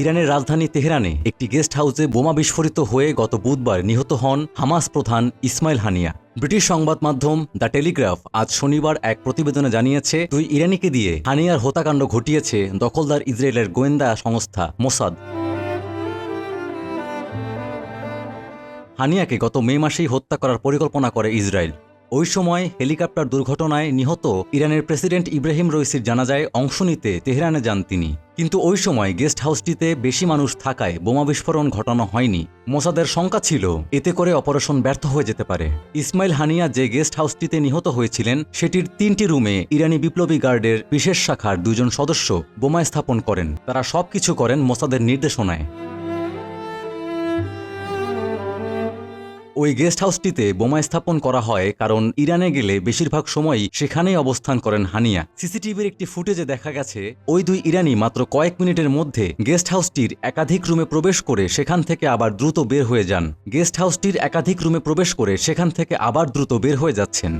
ইরানের রাজধানী তেহরানে একটি গেস্ট হাউসে বোমা বিস্ফোরিত হয়ে গত বুধবার নিহত হন হামাস প্রধান ইসমাইল হানিয়া। ব্রিটিশ সংবাদ মাধ্যম দ্য টেলিগ্রাফ আজ শনিবার এক প্রতিবেদনে জানিয়েছে, দুই ইরানিকে দিয়ে হানিয়ার হত্যাকাণ্ড ঘটিয়েছে দখলদার ইসরায়েলের গোয়েন্দা সংস্থা মোসাদ। হানিয়াকে গত মে মাসেই হত্যা করার পরিকল্পনা করে ইসরায়েল। ওই সময় হেলিকপ্টার দুর্ঘটনায় নিহত ইরানের প্রেসিডেন্ট ইব্রাহিম রইসির জানাজায় অংশ নিতে তেহরানে যান তিনি। কিন্তু ওই সময় গেস্ট হাউসটিতে বেশি মানুষ থাকায় বোমা বিস্ফোরণ ঘটানো হয়নি। মোসাদের শঙ্কা ছিল, এতে করে অপারেশন ব্যর্থ হয়ে যেতে পারে। ইসমাইল হানিয়া যে গেস্ট হাউসটিতে নিহত হয়েছিলেন, সেটির তিনটি রুমে ইরানি বিপ্লবী গার্ডের বিশেষ শাখার দুজন সদস্য বোমা স্থাপন করেন। তারা সবকিছু করেন মোসাদের নির্দেশনায়। ওই গেস্ট হাউসটিতে বোমা স্থাপন করা হয় কারণ ইরানে গেলে বেশিরভাগ সময়ই সেখানেই অবস্থান করেন হানিয়া। সিসিটিভির একটি ফুটেজে দেখা গেছে, ওই দুই ইরানি মাত্র কয়েক মিনিটের মধ্যে গেস্ট হাউসটির একাধিক রুমে প্রবেশ করে সেখান থেকে আবার দ্রুত বের হয়ে যান। গেস্ট হাউসটির একাধিক রুমে প্রবেশ করে সেখান থেকে আবার দ্রুত বের হয়ে যাচ্ছেন।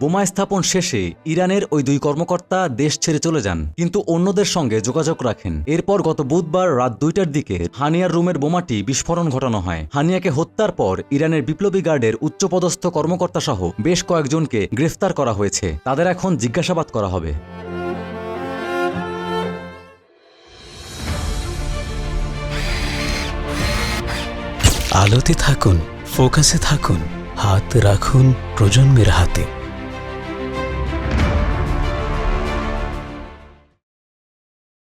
বোমা স্থাপন শেষে ইরানের ওই দুই কর্মকর্তা দেশ ছেড়ে চলে যান, কিন্তু অন্যদের সঙ্গে যোগাযোগ রাখেন। এরপর গত বুধবার রাত দুইটার দিকে হানিয়ার রুমের বোমাটি বিস্ফোরণ ঘটানো হয়। হানিয়াকে হত্যার পর ইরানের বিপ্লবী গার্ডের উচ্চপদস্থ কর্মকর্তা সহ বেশ কয়েকজনকে গ্রেফতার করা হয়েছে। তাদের এখন জিজ্ঞাসাবাদ করা হবে। আলোতে থাকুন, ফোকাসে থাকুন, হাত রাখুন প্রজন্মের হাতে।